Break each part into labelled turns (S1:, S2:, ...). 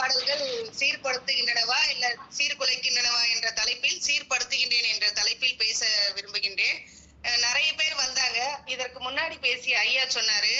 S1: பாடல்கள் சீர்படுத்துகின்றனவா இல்ல சீர்குலைக்கின்றனவா என்ற தலைப்பில் சீர்படுத்துகின்றேன் என்ற தலைப்பில் பேச விரும்புகின்றேன். நிறைய பேர் வந்தாங்க. இதற்கு முன்னாடி பேசிய ஐயா சொன்னாரு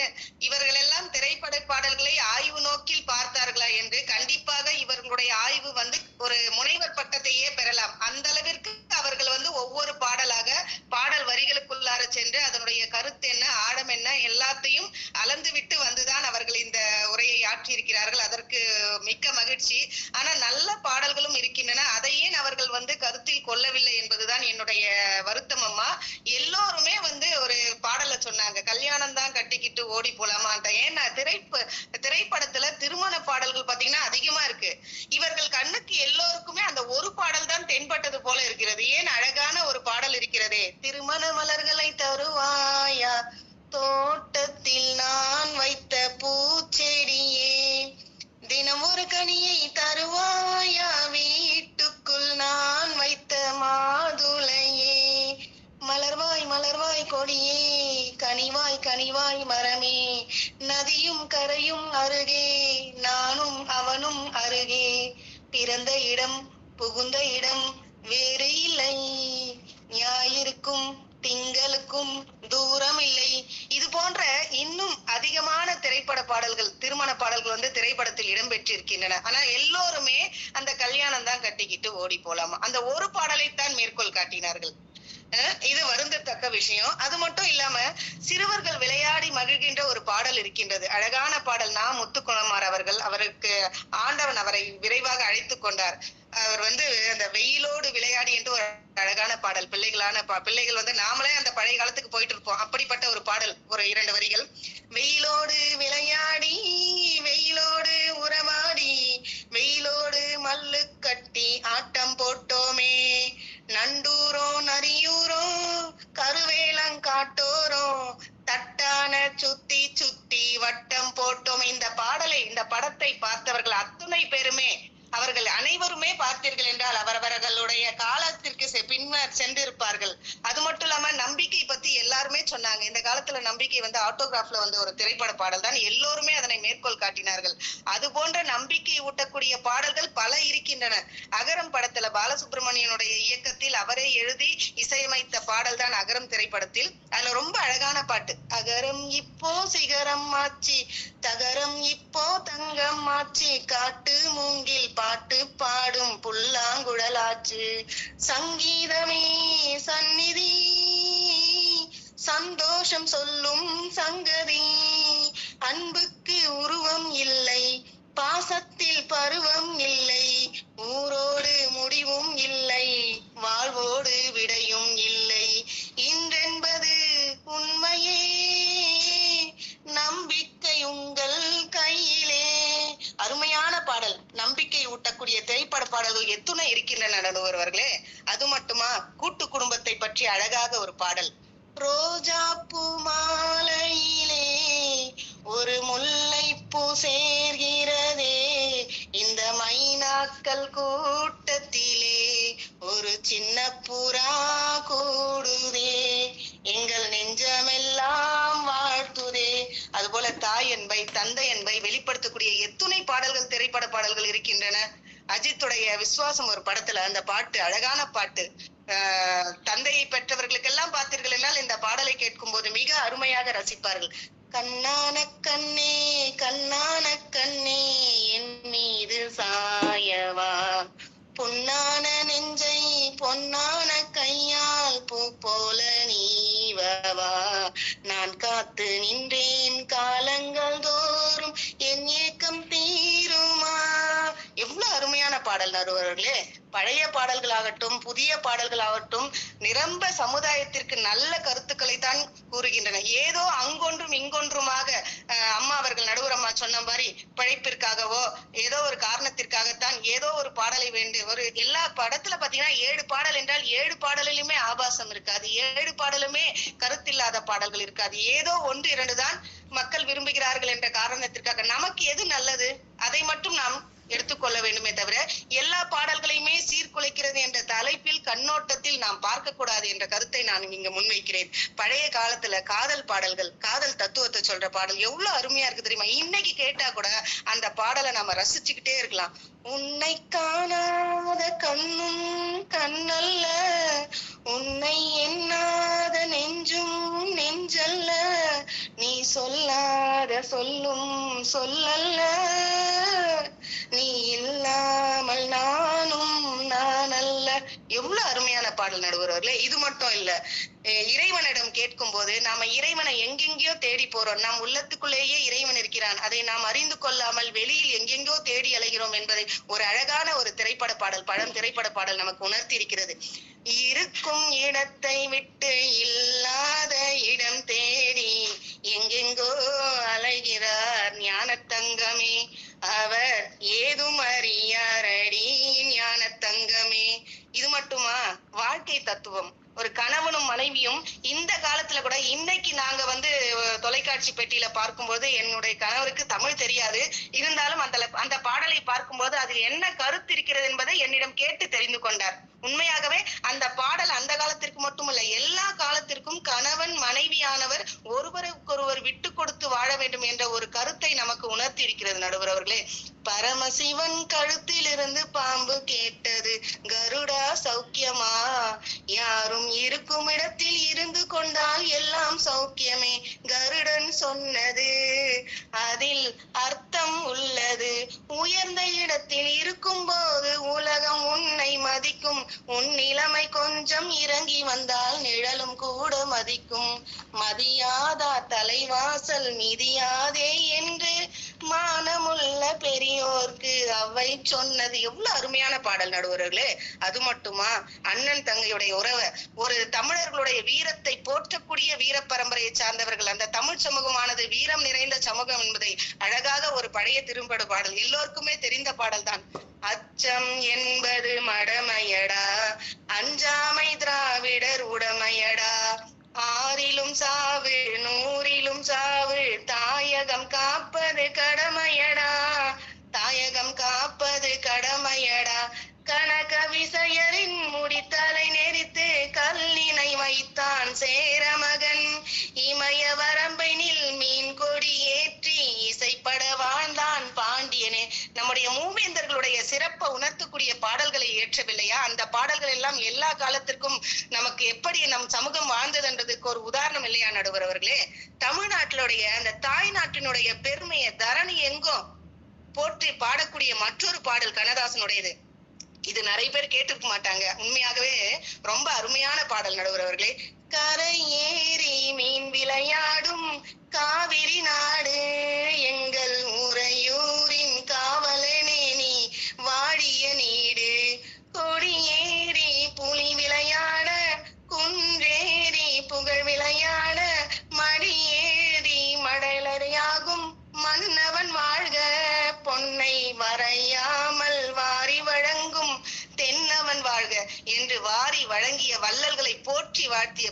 S1: இவர்கள் எல்லாம் திரைப்பட பாடல்களை ஆய்வு நோக்கில் பார்த்தார்களா என்று. கண்டிப்பாக இவர்களுடைய ஆய்வு வந்து ஒரு முனைவர் பட்டத்தையே பெறலாம். அந்த அளவிற்கு அவர்கள் வந்து ஒவ்வொரு பாடலாக பாடல் வரிகளுக்குள்ளார சென்று அதனுடைய கருத்து என்ன ஆழம் என்ன எல்லாத்தையும் அளந்து விட்டு வந்துதான் அவர்கள் இந்த உரையை ஆற்றியிருக்கிறார்கள். அதற்கு மிக்க மகிழ்ச்சி. ஆனா நல்ல பாடல்களும் இருக்கின்றன. அதை ஏன் அவர்கள் வந்து கருத்தில் கொள்ளவில்லை என்பதுதான் என்னுடைய வருத்தம் அம்மா. எல்லோருமே வந்து ஒரு பாடலை சொன்னாங்க. கல்யாணம் தான் கட்டிக்கிட்டு ஓடி போலாமான்ட்ட. ஏன்னா திரைப்ப திரைப்படத்துல திருமண பாடல்கள் பாத்தீங்கன்னா அதிகமா இருக்கு. இவர்கள் கண்ணுக்கு எல்லோருக்குமே அந்த நதியும் கரையும் அருகே நானும் அவனும் அருகே. பிறந்த இடம் புகுந்த இடம் வேறு இல்லை. ஞாயிற்கும் திங்களுக்கும் தூரம் இல்லை இது போன்ற இன்னும் அதிகமான திரைப்பட பாடல்கள் திருமண பாடல்கள் வந்து திரைப்படத்தில் இடம்பெற்றிருக்கின்றன. ஆனா எல்லோருமே அந்த கல்யாணம் தான் கட்டிக்கிட்டு ஓடி போலாமா அந்த ஒரு பாடலைத்தான் மேற்கோள் காட்டினார்கள். இது வருந்தத்தக்க விஷயம். அது மட்டும் இல்லாம சிறுவர்கள் விளையாடி மகிழ்கின்ற ஒரு பாடல் இருக்கின்றது. அழகான பாடல் நான் முத்துக்குமார் அவர்கள் அவருக்கு ஆண்டவன் அவரை விரைவாக அழைத்துக் கொண்டார். அவர் வந்து அந்த வெயிலோடு விளையாடி என்று ஒரு அழகான பாடல். பிள்ளைகளான பிள்ளைகள் வந்து நாமளே அந்த பழைய காலத்துக்கு போயிட்டு இருப்போம். அப்படிப்பட்ட ஒரு பாடல் ஒரு இரண்டு வரிகள். வெயிலோடு விளையாடி வெயிலோடு உறவா காலத்துல நம்பிக்கை வந்து ஆட்டோகிராஃப்ல வந்து ஒரு திரைப்பட பாடல் தான். எல்லோருமே அதனை மேற்கோள் காட்டினார்கள். அது போன்ற நம்பிக்கை ஊட்டக்கூடிய பாடல்கள் பல இருக்கின்றன. அகரம் படத்துல பாலசுப்ரமணியனுடைய இயக்கத்தில் அவரே எழுதி இசையமைத்த பாடல் தான் அகரம் திரைப்படத்தில். அதுல ரொம்ப அழகான பாட்டு. அகரம் இப்போ சிகரம் ஆச்சி தகரம் இப்போ தங்கம் ஆச்சி காட்டு மூங்கில் பாட்டு பாடும் புல்லாங்குழலாச்சு. சங்கீதமே சந்நிதி சந்தோஷம் சொல்லும் சங்கதி. அன்புக்கு உருவம் இல்லை பாசத்தில் பருவம் இல்லை ஊரோடு முடிவும் இல்லை வாழ்வோடு விடையும் இல்லை. இன்றென்பது உண்மையே. நம்பிக்கை உங்கள் கையிலே. அருமையான பாடல். நம்பிக்கை ஊட்டக்கூடிய திரைப்பட பாடல்கள் எத்துணை இருக்கின்றன நடுவர்களே அது மட்டுமா? கூட்டு குடும்பத்தை பற்றி அழகாக ஒரு பாடல். ரோஜா பூ மாலையிலே ஒரு முல்லை பூ சேர்கிறதே. இந்த மைனாக்கள் கூட்டத்திலே ஒரு சின்ன புறா கூடுதே. எங்கள் நெஞ்சமெல்லாம் வாழ்த்துதே. அதுபோல தாய் என்பை தந்தை என்பை வெளிப்படுத்தக்கூடிய எத்துணை பாடல்கள் திரைப்பட பாடல்கள் இருக்கின்றன. அஜித்துடைய விசுவாசம் ஒரு படத்துல அந்த பாட்டு அழகான பாட்டு. தந்தையை பெற்றவர்களுக்கெல்லாம் பார்த்தீர்கள் என்றால் இந்த பாடலை கேட்கும் போது மிக அருமையாக ரசிப்பார்கள். கண்ணான கண்ணே கண்ணான கண்ணே என் மீது சாயவா பொன்னான நெஞ்சை பொன்னான கையால் பூ போல நீவவா நான் காத்து நின்றேன் அருமையான பழைய பாடல்களாகட்டும் புதிய பாடல்களாகட்டும் நிரம்ப சமுதாயத்திற்கு நல்ல கருத்துக்களை தான் கூறுகின்றன. ஏதோ அங்கொன்றும் இங்கொன்றுமாக அம்மா அவர்கள் நடுவரம்மா சொன்ன மாதிரி பிழைப்பிற்காகவோ ஏதோ ஒரு காரணத்திற்காகத்தான் ஏதோ ஒரு பாடலை வேண்டு ஒரு எல்லா படத்துல பாத்தீங்கன்னா ஏழு பாடல் என்றால் ஏழு பாடலிலுமே ஆபாசம் இருக்காது. ஏழு பாடலுமே கருத்தில்லாத பாடல்கள் இருக்காது. ஏதோ ஒன்று இரண்டு தான் மக்கள் விரும்புகிறார்கள் என்ற காரணத்திற்காக நமக்கு எது நல்லது? அதை மட்டும் நாம் எடுத்துக்கொள்ள வேண்டுமே தவிர எல்லா பாடல்களையுமே சீர்குலைக்கிறது என்ற தலைப்பில் கண்ணோட்டத்தில் நாம் பார்க்க கூடாது என்ற கருத்தை நான் இங்க முன்வைக்கிறேன். பழைய காலத்துல காதல் பாடல்கள் காதல் தத்துவத்தை சொல்ற பாடல் எவ்வளவு அருமையா இருக்கு தெரியுமா? இன்னைக்கு கேட்டா கூட அந்த பாடலை நம்ம ரசிச்சுக்கிட்டே இருக்கலாம். உன்னை காணாத கண்ணும் கண்ணல்ல உன்னை எண்ணாத நெஞ்சும் நெஞ்சல்ல நீ சொல்லாத சொல்லும் சொல்லல்ல பாடல் நடுவர்களே இது மட்டும் இல்ல இறைவனிடம் கேட்கும் போது நாம இறைவனை எங்கெங்கயோ தேடி போறோம். நம் உள்ளத்துக்குள்ளேயே இறைவன் இருக்கிறான். அதை நாம் அறிந்து கொள்ளாமல் வெளியில் எங்கெங்கோ தேடி அலைகிறோம் என்பதை ஒரு அழகான ஒரு திரைப்பட பாடல் பழம் திரைப்பட பாடல் நமக்கு உணர்த்தி இருக்கிறது. இருக்கும் இடத்தை விட்டு இந்த கூட இன்னைக்கு நாங்க வந்து தொலைக்காட்சி பெட்டியில பார்க்கும்போது என்னுடைய கணவருக்கு தமிழ் தெரியாது. இருந்தாலும் அந்த அந்த பாடலை பார்க்கும்போது அதில் என்ன கருத்து இருக்கிறது என்பதை என்னிடம் கேட்டு தெரிந்து கொண்டார். உண்மையாகவே அந்த பாடல் அந்த காலத்திற்கு மட்டுமல்ல எல்லா காலத்திற்கும் கணவன் மனைவியானவர் ஒருவருக்கொருவர் விட்டு கொடுத்து வாழ வேண்டும் என்ற ஒரு கருத்தை நமக்கு உணர்த்தி இருக்கிறது நடுவர் அவர்களே. பரமசிவன் கழுத்திலிருந்து பாம்பு கேட்டது கருடா சௌக்கியமா? யாரும் இருக்கும் இடத்தில் இருந்து கொண்டால் எல்லாம் சௌக்கியமே? கருடன் சொன்னது அதில் அர்த்தம் உள்ளது. உயர்ந்த இடத்தில் இருக்கும் போது உலகம் உன்னை மதிக்கும். உன் நிலைமை கொஞ்சம் இறங்கி வந்தால் நிழலும் கூட மதிக்கும். மதியாதா தலைவாசல் மிதியாதே என்று மானமுள்ள பெரியோர்க்கு அவை சொன்னது எவ்வளவு அருமையான பாடல் நடுவர்களே. அது மட்டுமா? அண்ணன் தங்கையுடைய உறவை. ஒரு தமிழர்களுடைய வீரத்தை போற்றக்கூடிய வீர பரம்பரையை சார்ந்தவர்கள். அந்த தமிழ் சமூகமானது வீரம் நிறைந்த சமூகம் என்பதை அழகாக ஒரு பழைய திரும்படு பாடல் எல்லோருக்குமே தெரிந்த பாடல் தான். அச்சம் என்பது மடமையடா அஞ்சாமை திராவிடர் உடமையடா ஆறிலும் சாவு நூறிலும் சாவு தாயகம் காப்பது கடமையடா. சிறப்பை உணர்த்தக்கூடிய பாடல்களை ஏற்றவில்லையா அந்த பாடல்கள் எல்லாம் எல்லா காலத்திற்கும் நமக்கு எப்படி நம் சமூகம் வாழ்ந்ததுன்றதுக்கு ஒரு உதாரணம் இல்லையா நடுவர் அவர்களே? தமிழ்நாட்டினுடைய அந்த தாய் நாட்டினுடைய பெருமையை தரணி எங்கும் போற்றி பாடக்கூடிய மற்றொரு பாடல் கண்ணதாசனுடையது. இது நிறைய பேர் கேட்டிருக்க மாட்டாங்க. உண்மையாகவே ரொம்ப அருமையான பாடல் நடுவர் அவர்களே. கரை ஏறி மீன் விளையாடும் காவிரி நாடு எங்கள் உறையூரின் போற்றி வாழ்த்திய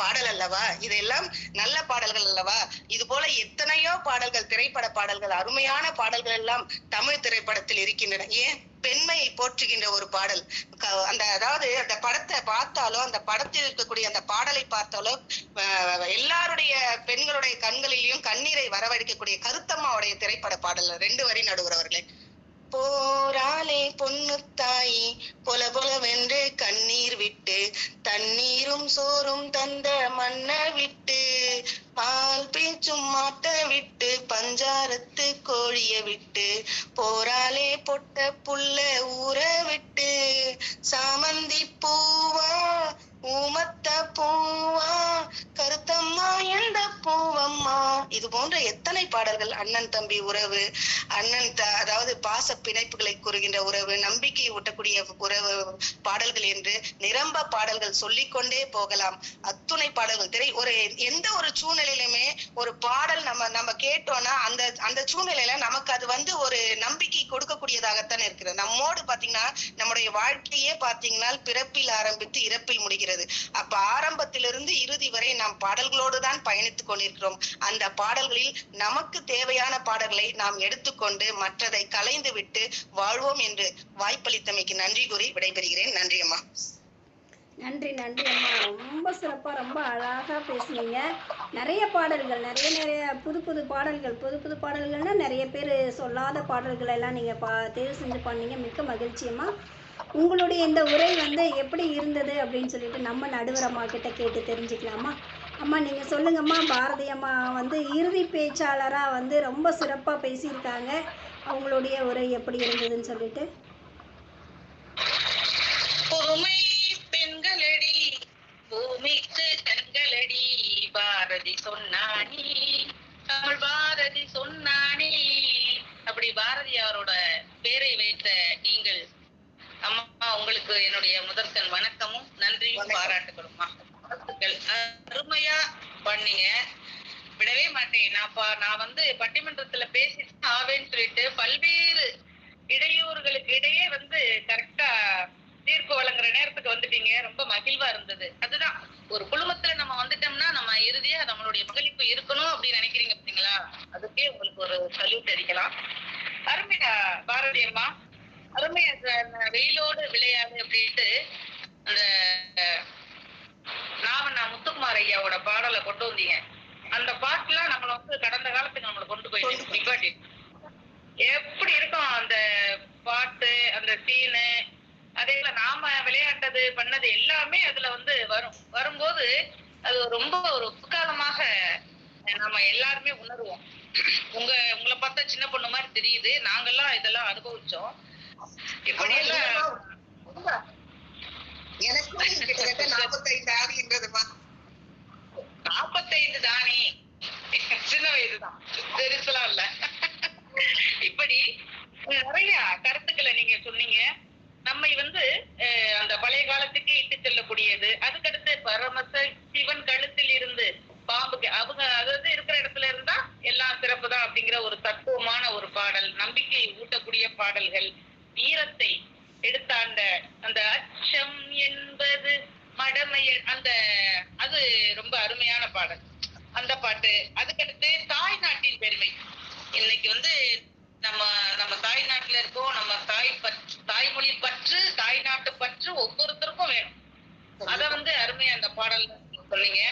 S1: பாடல் அல்லவா? இதெல்லாம் நல்ல பாடல்கள் அல்லவா? இது போல எத்தனையோ பாடல்கள் திரைப்பட பாடல்கள் அருமையான பாடல்கள் எல்லாம் தமிழ் திரைப்படத்தில் இருக்கின்றன. ஏன்? பெண்மையை போற்றுகின்ற ஒரு பாடல். அந்த அதாவது அந்த படத்தை பார்த்தாலோ அந்த படத்தில் இருக்கக்கூடிய அந்த பாடலை பார்த்தாலோ எல்லாருடைய பெண்களுடைய கண்களிலையும் கண்ணீரை வரவழைக்கக்கூடிய கருத்தம்மாவுடைய திரைப்பட பாடல். ரெண்டு வரி நடுவுறவர்களே. அவர்களே போராலே பொண்ணு தாயி பொல பொலவென்று கண்ணீர் விட்டு தண்ணீரும் சோறும் தந்த மண்ணை விட்டு பால் பேச்சும் மாட்ட விட்டு பஞ்சாரத்து கோழிய விட்டு போராலே பொட்ட புள்ள ஊற விட்டு சாமந்தி பூவா ஊமத்த பூவா கருத்தம்மா எந்த பூவம்மா? இது போன்ற எத்தனை பாடல்கள் அண்ணன் தம்பி உறவு அண்ணன் அதாவது பாச பிணைப்புகளை கூறுகின்ற உறவு நம்பிக்கை ஊட்டக்கூடிய உறவு பாடல்கள் என்று நிரம்ப பாடல்கள் சொல்லிக்கொண்டே போகலாம். அத்துணை பாடல்கள். திரை ஒரு எந்த ஒரு சூழ்நிலையிலுமே ஒரு பாடல் நம்ம நம்ம கேட்டோம்னா அந்த அந்த சூழ்நிலையில நமக்கு அது வந்து ஒரு நம்பிக்கை கொடுக்கக்கூடியதாகத்தான் இருக்கிறது. நம்மோடு பாத்தீங்கன்னா நம்முடைய வாழ்க்கையே பாத்தீங்கன்னா பிறப்பில் ஆரம்பித்து இறப்பில் முடிகிறது. அப்ப ஆரம்பத்திலிருந்து இறுதி வரை நாம் பாடல்களோடு தான் பயணித்துக் கொண்டிருக்கிறோம். அந்த பாடல்களில் நமக்கு தேவையான பாடல்களை நாம் எடுத்துக்கொண்டு மற்றதை கலைந்து விட்டு வாழ்வோம் என்று வாய்ப்பளித்தமைக்கு நன்றி கூறி விடைபெறுகிறேன். நன்றி அம்மா.
S2: நன்றி நன்றி அம்மா. ரொம்ப சிறப்பாக ரொம்ப அழகாக பேசுனீங்க. நிறைய பாடல்கள் நிறைய நிறைய புது புது பாடல்கள் புது புது பாடல்கள்னால் நிறைய பேர் சொல்லாத பாடல்கள் எல்லாம் நீங்கள் பா தேர்வு செஞ்சு பண்ணீங்க மிக்க மகிழ்ச்சி உங்களுடைய இந்த உரை வந்து எப்படி இருந்தது அப்படின்னு சொல்லிட்டு நம்ம நடுவர் அம்மா கிட்ட கேட்டு தெரிஞ்சுக்கலாமா? அம்மா நீங்கள் சொல்லுங்கம்மா. பாரதி அம்மா வந்து இறுதி பேச்சாளராக வந்து ரொம்ப சிறப்பாக பேசியிருக்காங்க. அவங்களுடைய உரை எப்படி இருந்ததுன்னு சொல்லிட்டு.
S3: பொறுமை பெண்களடி பூமிக்கு கண்களடி பாரதி சொன்னானே. தமிழ் பாரதி சொன்னானே. அப்படி பாரதி அவரோட பேரை வைத்த நீங்கள் உங்களுக்கு என்னுடைய முதற்கண் வணக்கமும் நன்றியும் வாழ்த்துக்கள். அருமையா பண்ணீங்க. விடவே மாட்டேன். நான் நான் வந்து பட்டிமன்றத்துல பேசிட்டு ஆவேன்னு சொல்லிட்டு பல்வேறு இடையூறுகளுக்கு இடையே வந்து கரெக்டா தீர்ப்பு வழங்குற நேரத்துக்கு வந்துட்டீங்க. ரொம்ப மகிழ்வா இருந்தது. அதுதான். ஒரு குழுமத்துல நம்ம வந்துட்டோம்னா நம்ம இறுதியா நம்மளுடைய பங்களிப்பு இருக்கணும் அப்படின்னு நினைக்கிறீங்க பாத்தீங்களா? அதுக்கே உங்களுக்கு ஒரு சல்யூட் அடிக்கலாம். அருமையா பாரதி அம்மா. அருமையா சார் வெயிலோடு விளையாடு அப்படின்ட்டு அந்த நாவண்ணா முத்துக்குமார் ஐயாவோட பாடலை கொண்டு வந்தீங்க. அந்த பாட்டுலாம் நம்மள வந்து கடந்த காலத்துக்கு நம்மளை கொண்டு போயிட்டு நிப்பாட்டி எப்படி இருக்கும் அந்த பாட்டு அந்த சீனு அதே போல நாம விளையாண்டது பண்ணது எல்லாமே அதுல வந்து வரும். வரும்போது அது ரொம்ப ஒரு புக்காலமாக நம்ம எல்லாருமே உணர்வோம். உங்க உங்களை பார்த்தா சின்ன பொண்ணு மாதிரி தெரியுது. நாங்கெல்லாம் இதெல்லாம் அனுபவிச்சோம்.
S1: எனக்கும் கிட்டத்தட்ட நாற்பத்தைந்து ஆகுகின்றதுமா
S3: நாற்பத்தைந்து தானே. சின்ன வயதுதான். பெருசுலாம் இல்ல. இப்படி நிறைய கருத்துக்களை நீங்க சொன்னீங்க. நம்மை வந்து அந்த பழைய காலத்துக்கு இட்டு செல்லக்கூடியது. அதுக்கடுத்து பரமச சிவன் கழுத்தில் இருந்து பாம்புக்கு அவங்க அதாவது இருக்கிற இடத்துல இருந்தா எல்லாம் சிறப்பு தான் அப்படிங்கிற ஒரு தத்துவமான ஒரு பாடல் நம்பிக்கை ஊட்டக்கூடிய பாடல்கள். வீரத்தை எடுத்தாண்ட அந்த அச்சம் என்பது மடமைய அந்த அது ரொம்ப அருமையான பாடல். அந்த பாட்டு. அதுக்கடுத்து தாய் நாட்டின் பெருமை. இன்னைக்கு வந்து நம்ம நம்ம தாய் நாட்டுல இருக்கோம். நம்ம தாய் பற்று தாய்மொழி பற்று தாய் நாட்டு பற்று ஒவ்வொருத்தருக்கும் வேணும். அத வந்து அருமையா அந்த பாடல் சொன்னீங்க.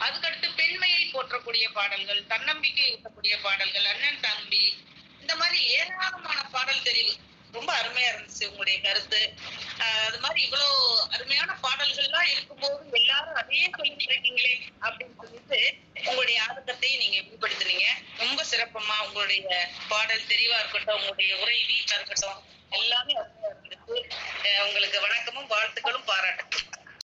S3: அதுக்கடுத்து பெண்மையை போற்றக்கூடிய பாடல்கள் தன்னம்பிக்கை ஊட்டக்கூடிய பாடல்கள் அண்ணன் தம்பி இந்த மாதிரி ஏராளமான பாடல் தெரிவு. ரொம்ப அருமையா இருந்துச்சு உங்களுடைய கருத்து. அது மாதிரி இவ்வளவு அருமையான பாடல்கள்லாம் இருக்கும்போது எல்லாரும் அதையே சொல்லிட்டு இருக்கீங்களே அப்படின்னு சொல்லிட்டு உங்களுடைய ஆதங்கத்தையும் நீங்க வெளிப்படுத்துனீங்க. ரொம்ப சிறப்பமா உங்களுடைய பாடல் தெரிவா இருக்கட்டும் உங்களுடைய உரை வீட்டா இருக்கட்டும் எல்லாமே அருமையா இருந்துச்சு. உங்களுக்கு வணக்கமும் வாழ்த்துக்களும் பாராட்டு